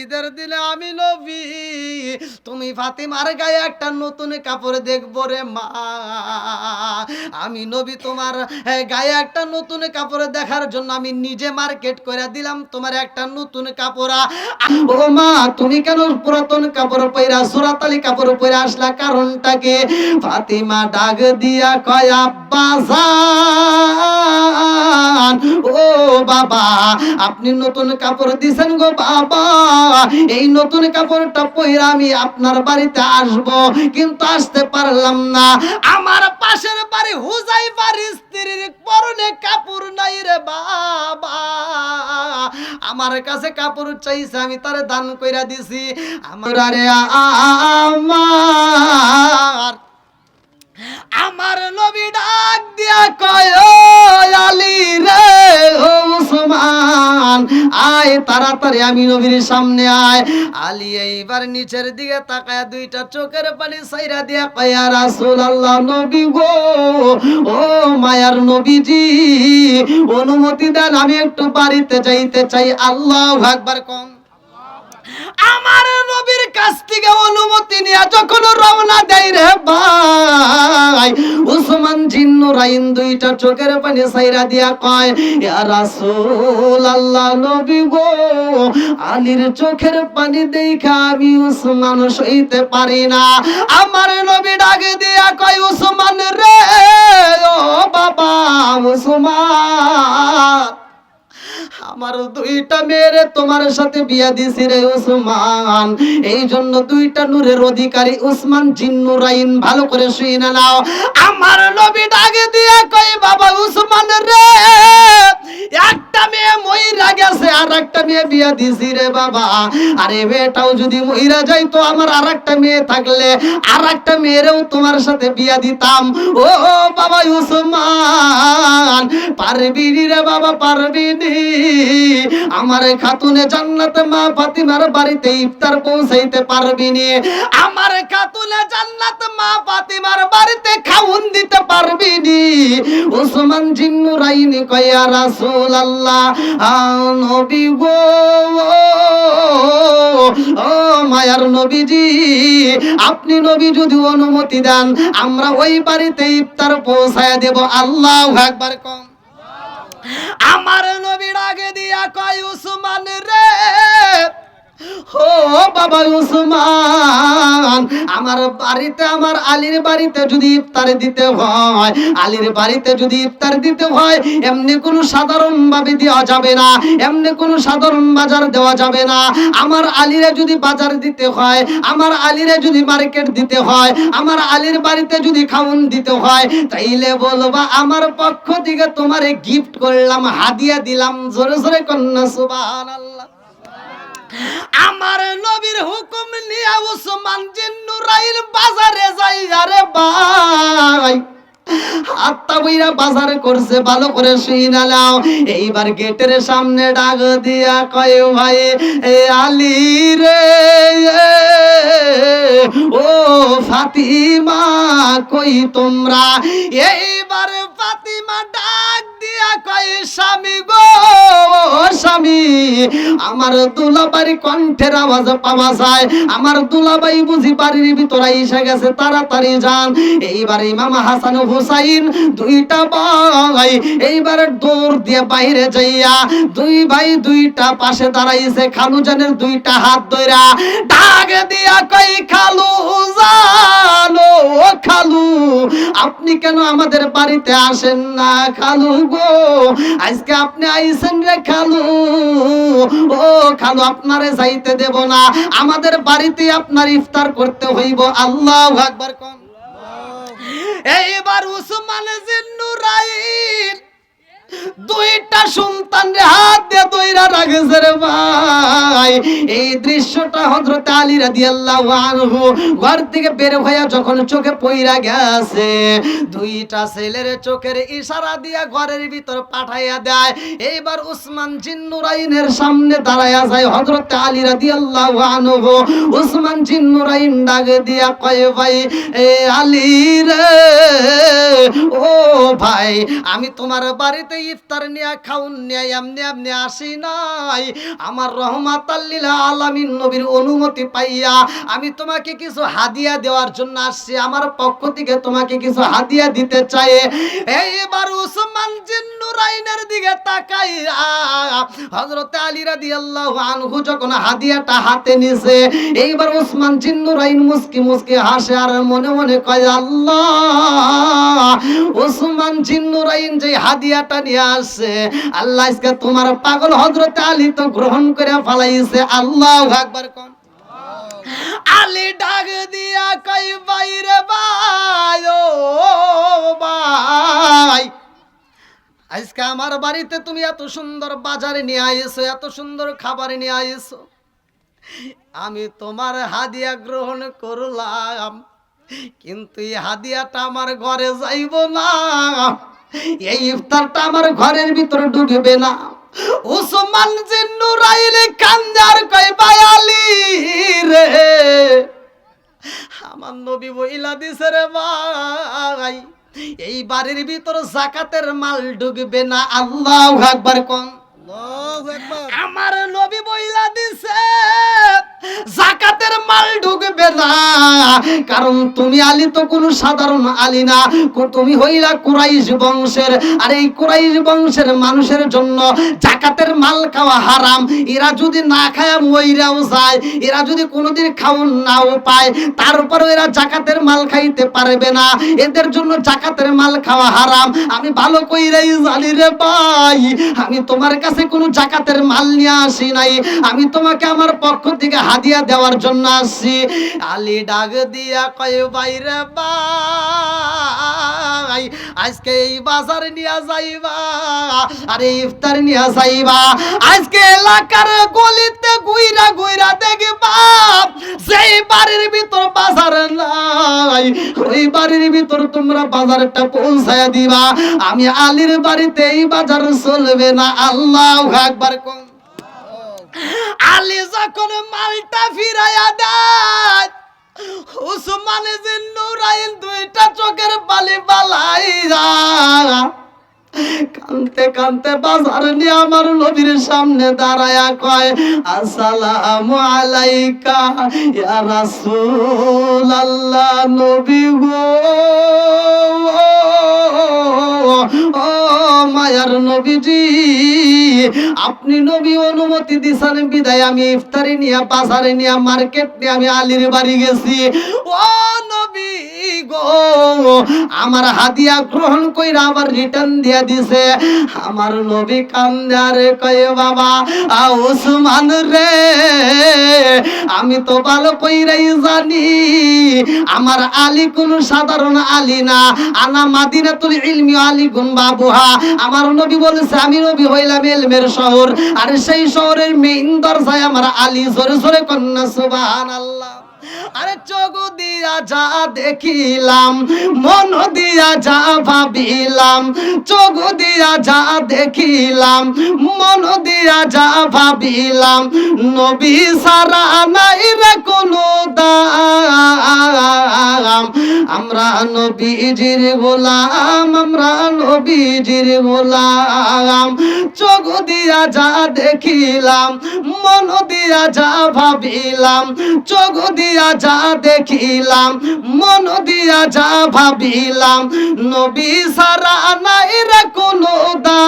ঈদের দিনে আমি নবী তুমি ফাতিমার গায়ে একটা নতুন কাপড় দেখব রে মা। আমি নবী তোমার গায়ে একটা নতুন কাপড় দেখার জন্য আমি নিজে মার্কেট করে দিলাম তোমার একটা নতুন কাপড়। ও মা, তুমি কেন পুরাতন কাপড় পইরা, সুরাতালি কাপড় পইরা আসলা কারণটাকে? ফাতিমা ডাক দিয়া কয়, আব্বা ও বাবা, আপনি নতুন কাপড় দিছেন গো বাবা। এই নতুন কাপড়টা পইরা আমি আপনার বাড়িতে আসব। কিন্তু আসতে পারলাম না। আমার পাশের বাড়ি হুজাই বাড়ি স্ত্রীর পরনে কাপড় নাই রে বাবা। আমার কাছে কাপড় চাইছে, আমি তারে দান কইরা দিছি। আমার আরে আমার আমার নবী ডাক দিয়া কয় আলী রে আয় তাড়াতাড়ি, আমি নবীর সামনে আয়। আলী এইবার নিচের দিকে তাকায় দুইটা চোখের পানি সাইরা দিয়া কয়া রাসূল আল্লাহ নবী গো, ও মায়ার নবীজি, অনুমতি দেন, আমি একটু বাড়িতে যাইতে চাই। আল্লাহ আকবার কম আমার নবীর কাছ থেকে অনুমতি নিয়ে যখন রওনা দেয় রে ভাই, উসমান জিন্নুরাইন দুইটা চোখের পানি সাইরা দিয়া কয়, ইয়া রাসূল আল্লাহ নবী গো, আলীর চোখের পানি দেখা আমি উসমান সইতে পারি না। আমার নবী দুইটা মেয়েরে তোমার সাথে বিয়া দিছি রে উসমান এই জন্য দুইটা নূরের অধিকারী উসমান জিন্নুরাইন ভালো করে শুনে নাও। আমার নবী ডাকে দিয়ে কই বাবা উসমান রে, একটা মেয়ে মইরা গেছে আর একটা মেয়ে বিয়া দিছি রে বাবা। আরে মেয়েটাও যদি মইরা যাইতো, আমার আর একটা মেয়ে থাকলে আর একটা মেয়েরেও তোমার সাথে বিয়া দিতাম। ও বাবা উসমান পারবি রে বাবা, পারবি নি। আমার খাতুনে জান্নাতে মা ফাতিমার বাড়িতে ইফতার পৌঁছাইতে পারবি নি। আমার খাতুনে জান্নাত মা ফাতিমার বাড়িতে খাউন দিতে পারবি নি। উসমান জিন্নুরাইনি কয়া রাসূল আল্লাহ নবী গো, ও মায়ার নবীজি, আপনি নবী যদি অনুমতি দেন, আমরা ওই বাড়িতে ইফতার পৌঁছায় দেব। আল্লাহ একবার কম। আমার নবীর আগে দিয়া কয় উসমান ও বাবা উসমান, আমার বাড়িতে, আমার আলীর বাড়িতে যদি ইফতার দিতে হয়, আলীর বাড়িতে যদি ইফতার দিতে হয়, এমনি কোনো সাধারণ ভাবে দেওয়া যাবে না, এমনি কোনো সাধারণ বাজার দেওয়া যাবে না। আমার যদি বাজার দিতে হয়, আমার আলীরে যদি মার্কেট দিতে হয়, আমার আলীর বাড়িতে যদি খাউন দিতে হয়, তাইলে বলবা আমার পক্ষ থেকে তোমারে গিফট করলাম, হাদিয়া দিলাম, জোরে জোরে কন্যা, সুবহানাল্লাহ। আমার নবীর হুকুম নিয়ে উসমান জিন্নুরাইল বাজারে যাই, আরে ভাই। হাতটা বইরা বাজার করছে, ভালো করে শুইনা নাও। এইবার গেটের সামনে ডাক দিয়া কয়, ভাই, এ আলী রে, ও ফাতিমা, কই তোমরা? এইবার ফাতিমা ডাক দিয়া কয়, স্বামী গো স্বামী আমার দুলাবাড়ি কণ্ঠের আওয়াজ পাওয়া যায়। আমার দুলাবাই বুঝি বাড়ির ভিতরে এসে গেছে, তাড়াতাড়ি যান। এইবার ইমাম হাসান হুসাইন, দুইটা ভাই, এইবার দৌড় দিয়ে বাইরে যাইয়া দুই ভাই দুইটা পাশে দাঁড়াইছে খালু জানের দুইটা হাত ধইরা। ডাক দিয়া কই, খালু জানো, খালু, আপনি কেন আমাদের বাড়িতে আসেন না, খালু গো? আজকে আপনি আইছেন রে খালু। ও খালু আপনারে যাইতে দেব না। আমাদের বাড়িতে আপনার ইফতার করতে হইব। আল্লাহ আকবার কোন। এইবার উসমান জিন্নুরাইন দুইটা সন্তান রে হাত দিয়ে তৈরা রাখেছে রে ভাই। এই দৃশ্যটা হযরত আলী রাদিয়াল্লাহু আনহু ঘর থেকে বের হইয়া যখন চোখে পইরা গেছে, দুইটা ছেলের চোখের ইশারা দিয়া ঘরের ভিতর পাঠাইয়া দেয়। এইবার উসমান জিন্নুরাইনের সামনে দাঁড়ায়া যায় হযরত আলী রাদিয়াল্লাহু আনহু। উসমান জিন্নুরাইন ডাক দিয়া কয়, ভাই, এ আলী রে, ও ভাই, আমি তোমার বাড়িতে বাড়িতে ইফতার নিয়ে খাউন নিয়ে, এমনি এমনি আসি নাই। আমার রহমাত আল্লিল আলামিন নবীর অনুমতি পাইয়া আমি তোমাকে কিছু হাদিয়া দেওয়ার জন্য আসছি। আমার পক্ষ থেকে তোমাকে কিছু হাদিয়া দিতে চাই। এইবার উসমান জিন্নুরাইনের দিকে তাকাই হযরত আলী রাদিয়াল্লাহু আনহু যখন হাদিয়াটা হাতে নিছে, এইবার উসমান জিন্নুরাইন মুস্কি মুস্কি হাসে আর মনে মনে কয়, আল্লাহ, উসমান জিন্নুরাইন যে হাদিয়াটা নিয়ে আসছে আল্লাহ আজকে তোমার পাগল হযরত আলী তো গ্রহণ করে ফলাইছে। আল্লাহু আকবার কোন? আলী ডাক দিয়া কই বাইরে ভাই ভাই, আজকে আমার বাড়িতে তুমি এত সুন্দর বাজারে নিয়ে আইছো, এত সুন্দর খাবার নিয়ে আইছো। আমি তোমার হাদিয়া গ্রহণ করলাম, কিন্তু এই হাদিয়াটা আমার ঘরে যাইব না। এই ইফতারটা আমার ঘরের ভিতরে ঢুকবে না। উসমান জিন্নুরাইলে কান্দার কই বায়ালি রে। আমার নবী বইলা দিছে রে ভাই এই বাড়ির ভিতর জাকাতের মাল ঢুকবে না। আল্লাহ আকবার কোন। আমার নবী বইলা দিছে জাকাতের মাল ঢুকবে না। কারণ তুমি আলী তো কোনো সাধারণ আলী না। তুমি হইলা কুরাইশ বংশের। আর এই কুরাইশ বংশের মানুষের জন্য জাকাতের মাল খাওয়া হারাম। এরা যদি না খায়, মইরাও যায়। এরা যদি কোনোদিন খাওন নাও পায়, তারপরেও এরা জাকাতের মাল খাইতে পারবে না। এদের জন্য জাকাতের মাল খাওয়া হারাম। আমি ভালো কইরাই জানি রে ভাই। আমি তোমার কাছে কোনো জাকাতের মাল নিয়ে আসি নাই। আমি তোমাকে আমার পক্ষ থেকে হাদিয়া দেওয়ার জন্য আসছি। আলী ডাক দিয়া কয় বাইরে ভাই, আজকে এই বাজার নিয়ে যাইবা, আরে ইফতার নিয়ে যাইবা। আজকে এলাকার গলিতে গুইরা গুইরা দেখবা সেই বাড়ির ভিতর বাজার নাই, ওই বাড়ির ভিতর তোমরা বাজারটা পৌঁছায় দিবা। আমি আলীর বাড়িতে এই বাজার চলবে না, আল্লাহ একবার কোন আলী যখন মালটা ফিরাইয়া দেয় উসমানে যে নুরাইল দুইটা চোখের বালি বালাই কানতে কানতে বাজার নিয়ে আমার নবীর সামনে দাঁড়ায়া কয়, আসসালামু আলাইকা, ইয়া রাসূল নবী গো। ও মায়ার নবীজি, আপনি নবী অনুমতি দিছেন বিদায়। আমি ইফতারি নিয়ে, বাজারে নিয়ে, মার্কেট নিয়ে, আমি আলীর বাড়ি গেছি। ও নবী গো, আমার হাদিয়া গ্রহণ কইরা আবার রিটার্ন দিয়া দিছে। আমার নবী কান্দারে কয়ে, বাবা উসমান রে, আমি তো ভালো কইরাই জানি, আমার আলী কোন সাধারণ আলী না। আনা মাদিনাতুল ইলমি আলী গুন বাবুহা। আমার নবী বলেছে, আমি নবী হইলাম এলমের শহর, আর সেই শহরের মেইন দরজায় আমার আলী, জোরে জোরে কন্যা, সুবহানাল্লাহ। আরে চোখ দিয়া যা দেখিলাম, মন দিয়া যা ভাবিলাম, চোখ দিয়া যা দেখিলাম, মন দিয়া যা ভাবিলাম, নবী সারা নাই রে কোনো দাম। আমরা নবীজির গোলাম, আমরা নবীজির গোলাম। চোখ দিয়া যা দেখিলাম, মন দিয়া যা ভাবিলাম, চোখ দিয়া যা দেখিলাম, মন দিয়া যা ভাবিলাম, নবী সারা নাই রে কোনো দাম।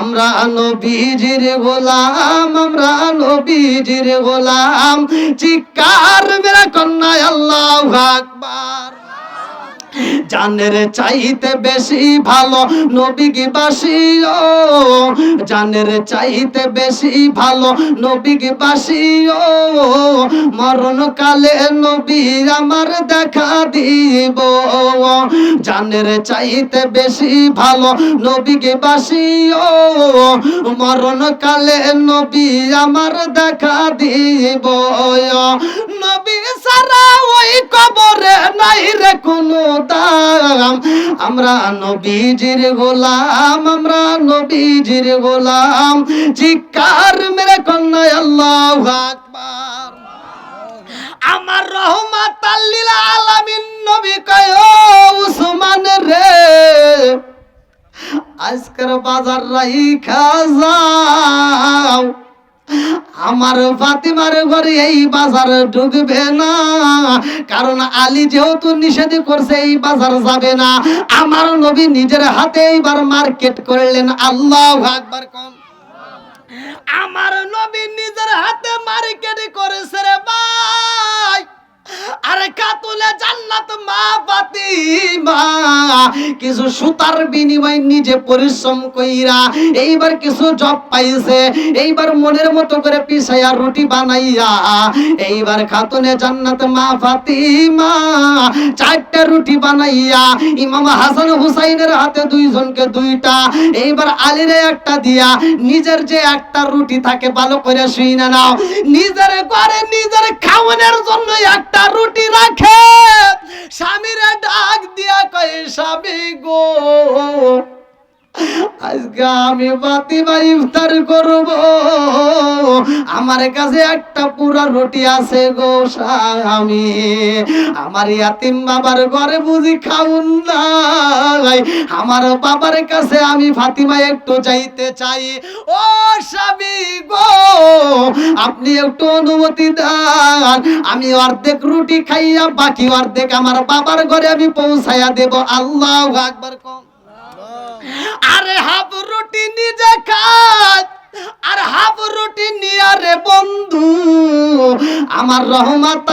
আমরা নবীজির গোলাম, আমরা নবীজির গোলাম চিকার মেরা কন্যা আল্লাহ আকবার। জানের চাইতে বেশি ভালো নবী কি বাসিও জানের চাইতে বেশি ভালো নবী কি বাসিও মরণ কালে নবী আমার দেখা দিব। জানের চাইতে বেশি ভালো নবী কি বাসিও মরণ কালে নবী আমার দেখা দিব। নবী সারা ওই কবরে নাই রে কোনো দাম। আমরা নবীজির গোলাম, আমরা নবীজির গোলাম। চিকার মেরে কন্যা আল্লাহ আকবার। আমার রহমাত আল্লিল আলামিন নবী কয় উসমান রে, আজকের বাজার রাইখা যাও। আমার ফাতিমার ঘরে এই বাজার ঢুকবে না। কারণ আলী যেহেতু নিষেধ করছে, এই বাজার যাবে না। আমার নবী নিজের হাতে এইবার মার্কেট করলেন। আল্লাহ আকবার কম। আমার নবী নিজের হাতে মার্কেট করেছে রে ভাই। আরে কাতুলে জান্নাত মা ফাতিমা, কিছু সুতার বিনিময় নিজে পরিশ্রম কইরা এইবার কিছু জব পাইছে, এইবার মনের মতো করে পিছাইয়া রুটি বানাইয়া, এইবার খাতুনে জান্নাত মা ফাতিমা চারটা রুটি বানাইয়া, ইমাম হাসান হুসাইনের হাতে দুইজনকে দুইটা, এইবার আলীরে একটা দিয়া, নিজের যে একটা রুটি থাকে ভালো করে শুই না নাও, নিজের ঘরে নিজের খাওয়ানোর জন্য একটা রুটি রাখে। স্বামীরা ডাক দিয়া কয়ে স্বামী গো। আজকে আমি ফাতিমা ইফতার করব। আমার কাছে একটা পুরা রুটি আছে গো স্বামী। আমার ইয়াতিম বাবার ঘরে বুঝি খাউন নাই। আমার বাবার কাছে আমি ফাতিমা একটু যাইতে চাই। ও স্বামী গো, আপনি একটু অনুমতি দেন। আমি অর্ধেক রুটি খাইয়া বাকি অর্ধেক আমার বাবার ঘরে আমি পৌঁছাইয়া দেব। আল্লাহ আকবার, কম। আরে হাফ রুটি নিজে খায়। আর হাফ রুটি নিয়ে রে বন্ধু, আমার রহমাত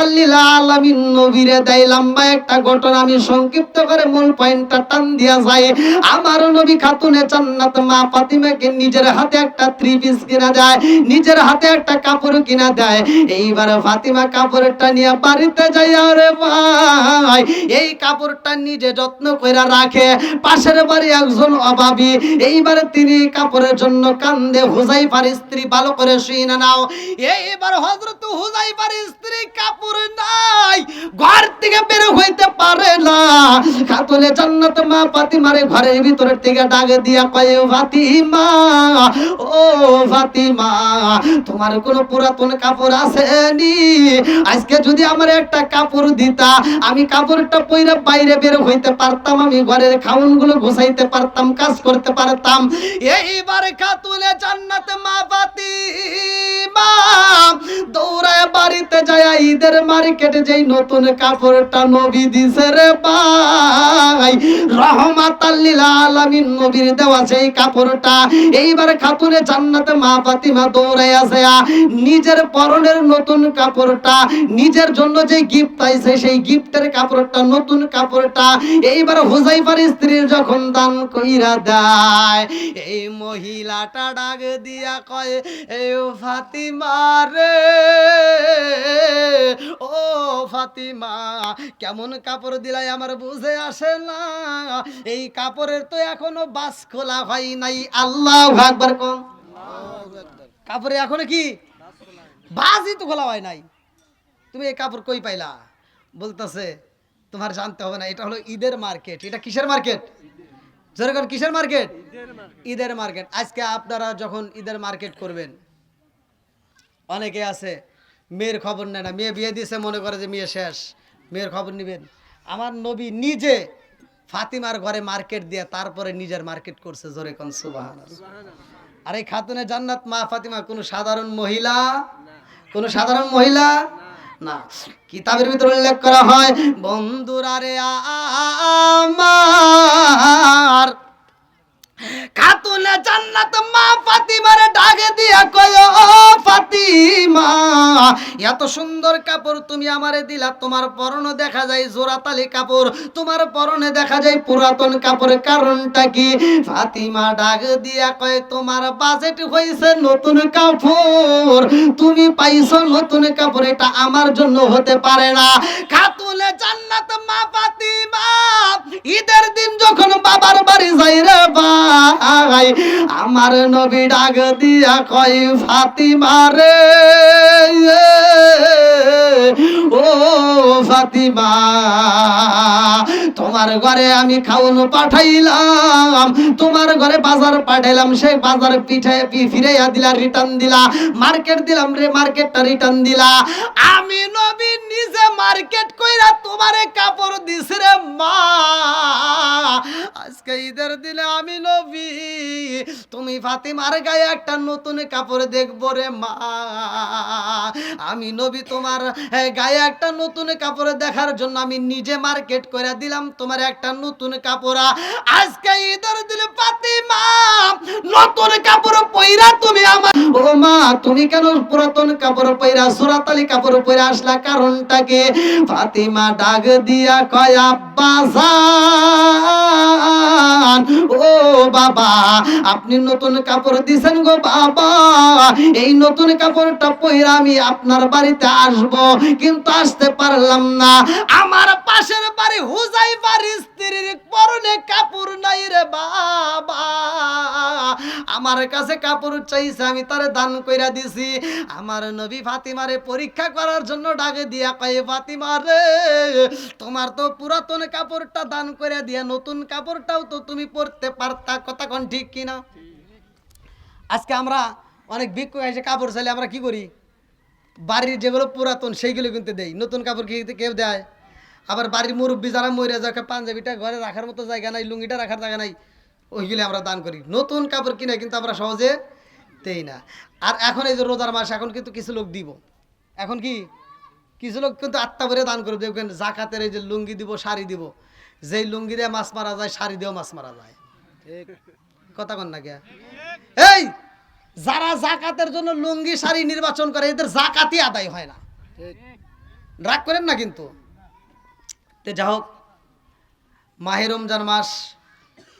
আলামিন নবীরে দেয় লম্বা একটা ঘটনা আমি সংক্ষিপ্ত করে মূল পয়েন্টটা টান দিয়া যায় আমার নবী খাতুনে জান্নাত মা ফাতিমাকে নিজের হাতে একটা থ্রি পিস কিনা দেয়, নিজের হাতে একটা কাপড় কিনা দেয়। এইবার ফাতিমা কাপড়টা নিয়ে বাড়িতে যাই আরে ভাই, এই কাপড়টা নিজে যত্ন করে রাখে। পাশের বাড়ি একজন অভাবী, এইবার তিনি কাপড়ের জন্য কান্দে হুজাইফার স্ত্রী ভালো করে শুয়ে না নাও। এইবার হজরত হুজাইফার স্ত্রী কাপুর নাই, ঘর থেকে বের হইতে পারে না। খাতুনে জান্নাত মা ফাতিমারে ঘরের ভিতরের থেকে ডাক দিয়া কয় ফাতিমা, ও ফাতিমা, তোমার কোনো পুরাতন কাপড় আছে নি আজকে যদি আমার একটা কাপড় দিতা, আমি কাপড়টা পইরা বাইরে বের হইতে পারতাম, আমি ঘরের খাউনগুলো ঘুষাইতে পারতাম, কাজ করতে পারতাম। এইবার খাতুনে জান্নাত মা ফাতিমা দৌড়ায় বাড়িতে যায়, ঈদের মার্কেটে যেই নতুন কাপড়টা নবী দিছে রে ভাই রহমাত আলামিন নবীর দেওয়া সেই কাপড়টা, এইবার খাতুনে জান্নাতে মা ফাতিমা আছে নিজের পরনের নতুন কাপড়টা, নিজের জন্য যে গিফট সেই গিফটের কাপড়টা, নতুন কাপড়টা, এইবার হুজাইফার স্ত্রীর যখন দান কইরা দেয়, এই মহিলাটা ডাক দিয়া কয়, এ ফাতিমা রে, ও ফাতিমা, কেমন কাপড় দিলাই আমার বুঝে আসে না। এই কাপড়ের তো এখনও বাস খোলা হয় নাই। আল্লাহ একবার কম। কাপড়ে এখনও কি? বাসই তো খোলা হয় নাই। তুমি এই কাপড় কই পাইলা? বলতেছে, তোমার জানতে হবে না, এটা হলো ঈদের মার্কেট। এটা কিসের মার্কেট? যেরকম কিসের মার্কেট? ঈদের মার্কেট। আজকে আপনারা যখন ঈদের মার্কেট করবেন, অনেকে আছে, মেয়ের খবর নেয় না। মেয়ে বিয়ে দিয়েছে, মনে করে যে মেয়ে শেষ। মেয়ের খবর নেবেন। আমার নবী নিজে ফাতিমার ঘরে মার্কেট দিয়ে তারপরে নিজের মার্কেট করছে, জোরে কোন সুবাহান আর এই খাতুনে জান্নাত, মা ফাতিমা, কোনো সাধারণ মহিলা? কোনো সাধারণ মহিলা? না। কিতাবের ভিতরে উল্লেখ করা হয়, বন্ধুরা রে আমার খাতুনে জান্নাত মা ফাতিমার ডাকে দিয়া কয়, ও ফাতিমা, এত সুন্দর কাপড় তুমি আমারে দিলা। তোমার পরনে দেখা যায় জোড়াতালি কাপড়, তোমার পরনে দেখা যায় পুরাতন কাপড় কারণটা কি? ফাতিমা ডাক দিয়া কয়, তোমার বাজেট হইছে নতুন কাপড়। তুমি পাইছো নতুন কাপড়, এটা আমার জন্য হতে পারে না। খাতুনে জান্নাত মা ফাতিমা, ঈদের দিন যখন বাবার বাড়ি যাই রে ভাই, আমার নবী ডাক দিয়া কয়, ফাতিমা রে। ও ফাতিমা, তোমার ঘরে আমি খাওয়ানো পাঠাইলাম, তোমার ঘরে বাজার পাঠাইলাম, সেই বাজার পিঠে ফিরাইয়া দিলা রিটার্ন দিলা মার্কেট দিলাম রে মার্কেটটা রিটার্ন দিলা। আমি নবী নিজে মার্কেট কইরা তোমারে কাপড় দিস রে মা। আজকে ঈদের দিনে আমি নবী তুমি ফাতিমার গায়ে একটা নতুন কাপড় দেখব রে মা। আমি নবী, তোমার গায়ে একটা নতুন কাপড় দেখার জন্য আমি নিজে মার্কেট করে দিলাম তোমার একটা নতুন কাপড়। আজকে ঈদের দিনে ফাতিমা, নতুন কাপড় পইরা তুমি আমার ও মা, তুমি কেন পুরাতন কাপড় পইরা, সুরাতালি কাপড় পইরা আসলা? কারণটা কি? ফাতিমা ডাক দিয়া কয়, আব্বা ও বাবা আপনি নতুন কাপড় দিছেন গো বাবা। এই নতুন কাপড়টা পইরা আমি আপনার বাড়িতে আসব। কিন্তু আসতে পারলাম না। আমার পাশের বাড়ি হুজাই বাড়ি স্ত্রীর পরনে কাপড় নাই রে বাবা। আমার কাছে কাপড় চাইছে, আমি তারে দান কইরা দিছি। আমার নবী ফাতিমারে পরীক্ষা করার জন্য ডাকে দিয়া কয়ে তোমার তো পুরাতন কাপড়টা দান করে দিয়া, নতুন কাপড়টাও তো তুমি পরতে পারতা। কথা কোন ঠিক কিনা? আজকে আমরা অনেক ভিক্ষু এসে কাপড় চাইলে আমরা কি করি? বাড়ির যেগুলো পুরাতন, সেইগুলো কিন্তু দেই। নতুন কাপড় কি কেউ দেয়? আবার বাড়ির মুরব্বী যারা মরে যায় পাঞ্জাবিটা ঘরে রাখার মতো জায়গা নাই, লুঙ্গিটা রাখার জায়গা নাই, ওইগুলো আমরা দান করি। নতুন কাপড় কিনে কিন্তু আমরা সহজে দেই না। আর এখন এই যে রোজার মাস, এখন কিন্তু কিছু লোক দিব। এখন কি? কিছু লোক কিন্তু আত্মা ভরে দান করবে দেখবেন জাকাতের এই যে লুঙ্গি দিব, শাড়ি দিব। যেই লুঙ্গি দিয়ে মাছ মারা যায়, শাড়ি দিয়েও মাছ মারা যায়। কথা কন না কে এই, যারা জাকাতের জন্য লুঙ্গি, শাড়ি নির্বাচন করে, এদের জাকাতই আদায় হয় না। রাগ করেন না কিন্তু। তে যা হোক, মাহে রমজান মাস,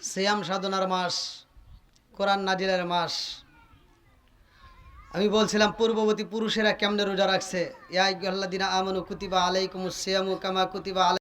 সিয়াম সাধনার মাস, কোরআন নাজিলের মাস, আমি বলছিলাম পূর্ববর্তী পুরুষেরা কেমনে রোজা রাখছে? ইয়া দিনা আমনু কুতিবা আলাইকুমুস সিয়ামু কামা কুতিবা